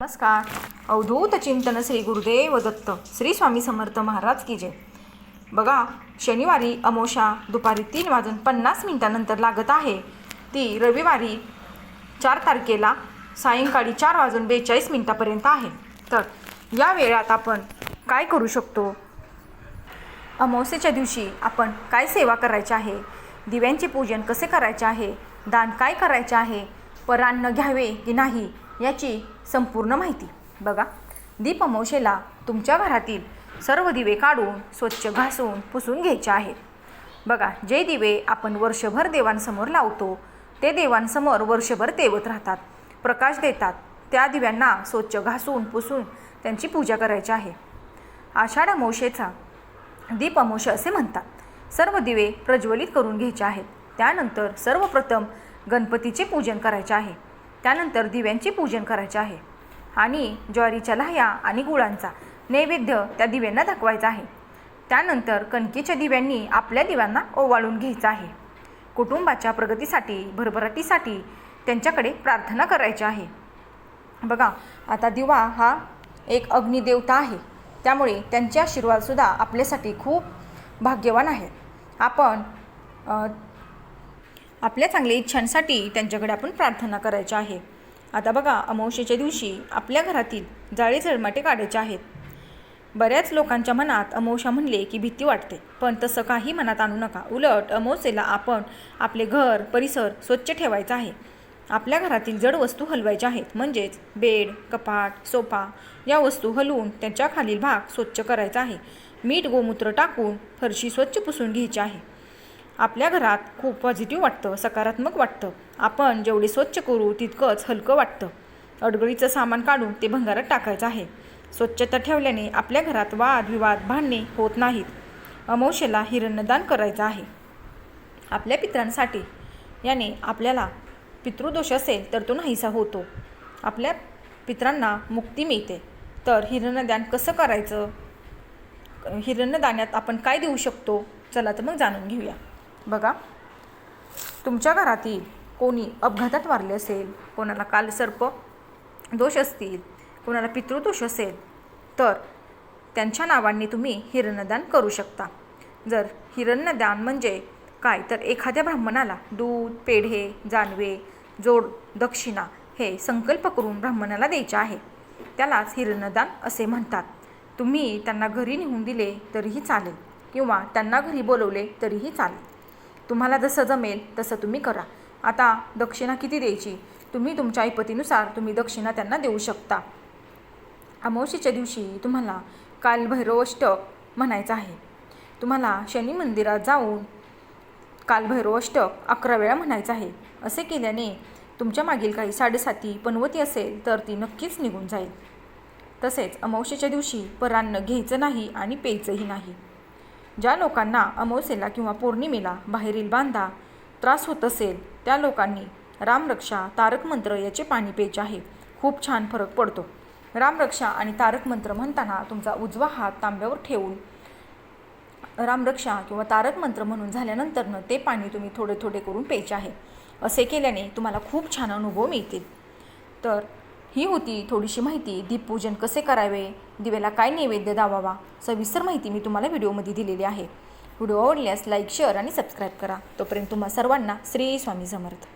नमस्कार. अवधूत चिंतन श्री गुरुदेव दत्त श्री स्वामी समर्थ महाराज की जय. बघा शनिवारी अमोशा दुपारी तीन वाजून पन्नास मिनिटानंतर लागत आहे. ती रविवारी चार तारखेला सायंकाळी चार वाजून बेचाळीस मिनिटापर्यंत आहे. तर या वेळात आपण काय करू शकतो? अमावस्येच्या दिवशी आपण काय सेवा करायची आहे? दिव्यांचे पूजन कसे करायचे आहे? दान काय करायचे आहे? परान्न घ्यावे की नाही? याची संपूर्ण माहिती बघा. दीपमौशेला तुमच्या घरातील सर्व दिवे काढून स्वच्छ घासून पुसून घ्यायचे आहेत. बघा जे दिवे आपण वर्षभर देवांसमोर लावतो ते देवांसमोर वर्षभर तेवत राहतात प्रकाश देतात. त्या दिव्यांना स्वच्छ घासून पुसून त्यांची पूजा करायची आहे. आषाढ अमावस्येचा दीप असे म्हणतात. सर्व दिवे प्रज्वलित करून घ्यायचे आहेत. त्यानंतर सर्वप्रथम गणपतीचे पूजन करायचे आहे. त्यानंतर दिव्यांचे पूजन करायचे आहे. आणि ज्वारीच्या लाह्या आणि गुळांचा नैवेद्य त्या दिव्यांना दाखवायचा आहे. त्यानंतर कणकेच्या दिव्यांनी आपल्या दिव्यांना ओवाळून घ्यायचं आहे. कुटुंबाच्या प्रगतीसाठी भरभराटीसाठी त्यांच्याकडे प्रार्थना करायची आहे. बघा आता दिवा हा एक अग्निदेवता आहे. त्यामुळे त्यांचे आशीर्वादसुद्धा आपल्यासाठी खूप भाग्यवान आहेत आपण आपल्या चांगल्या इच्छांसाठी त्यांच्याकडे आपण प्रार्थना करायची आहे. आता बघा अमावस्येच्या दिवशी आपल्या घरातील जाळी झळमाटे काढायचे आहेत. बऱ्याच लोकांच्या मनात अमावस्या म्हणले की भीती वाटते. पण तसं काही मनात आणू नका. उलट अमावस्येला आपण आपले घर परिसर स्वच्छ ठेवायचा आहे. आपल्या घरातील जड वस्तू हलवायच्या आहेत. म्हणजेच बेड कपाट सोफा या वस्तू हलवून त्यांच्या खालील भाग स्वच्छ करायचा आहे. मीठ गोमूत्र टाकून फरशी स्वच्छ पुसून घ्यायची आहे. आपल्या घरात खूप पॉझिटिव्ह वाटतं सकारात्मक वाटतं. आपण जेवढे स्वच्छ करू तितकंच हलकं वाटतं. अडगळीचं सामान काढून ते भंगारात टाकायचं आहे. स्वच्छता ठेवल्याने आपल्या घरात वाद विवाद भांडणे होत नाहीत. अमावशेला हिरण्यदान करायचं आहे. आपल्या पित्रांसाठी. याने आपल्याला पितृदोष असेल तर तो नाहीसा होतो. आपल्या पित्रांना मुक्ती मिळते. तर हिरण्यदान कसं करायचं? हिरण्यदानात आपण काय देऊ शकतो? चला तर मग जाणून घेऊया. बघा. तुमच्या घरातील कोणी अपघातात वारले असेल कोणाला कालसर्प दोष असतील कोणाला पितृदोष असेल तर त्यांच्या नावांनी तुम्ही हिरण्यदान करू शकता. जर हिरण्यदान म्हणजे काय? तर एखाद्या ब्राह्मणाला दूध पेढे जानवे जोड दक्षिणा हे संकल्प करून ब्राह्मणाला द्यायचे आहे. त्यालाच हिरणदान असे म्हणतात. तुम्ही त्यांना घरी नेऊन दिले तरीही चालेल किंवा त्यांना घरी बोलवले तरीही चालेल. तुम्हाला जसं जमेल तसं तुम्ही करा. आता दक्षिणा किती द्यायची? तुम्ही तुमच्या ऐपतीनुसार तुम्ही दक्षिणा त्यांना देऊ शकता. अमावशीच्या दिवशी तुम्हाला कालभैरवष्टक म्हणायचं आहे. तुम्हाला शनी मंदिरात जाऊन कालभैरवष्टक अकरा वेळा म्हणायचं आहे. असे केल्याने तुमच्या मागील काही साडेसाती पनवती असेल तर ती नक्कीच निघून जाईल. तसेच अमावस्येच्या दिवशी परान्न घ्यायचं नाही आणि प्यायचंही नाही. ज्या लोकांना अमावस्येला किंवा पौर्णिमेला बाहेरील बांधा त्रास होत असेल त्या लोकांनी रामरक्षा तारक मंत्र याचे पाणी प्यायचे आहे. खूप छान फरक पडतो. रामरक्षा आणि तारक मंत्र म्हणताना तुमचा उजवा हात तांब्यावर ठेवून रामरक्षा किंवा तारक मंत्र म्हणून झाल्यानंतरनं ते पाणी तुम्ही थोडे थोडे करून प्यायचे आहे. असे केल्याने तुम्हाला खूप छान अनुभव मिळतील. तर ही होती थोडीशी माहिती. दीपपूजन कसे करावे? दिवेला काय नैवेद्य दावावा? सविस्तर माहिती मी तुम्हाला व्हिडिओमध्ये दिलेली आहे. व्हिडिओ आवडल्यास लाईक शेअर आणि सबस्क्राईब करा. तोपर्यंत तुम्हा सर्वांना श्री स्वामी समर्थ.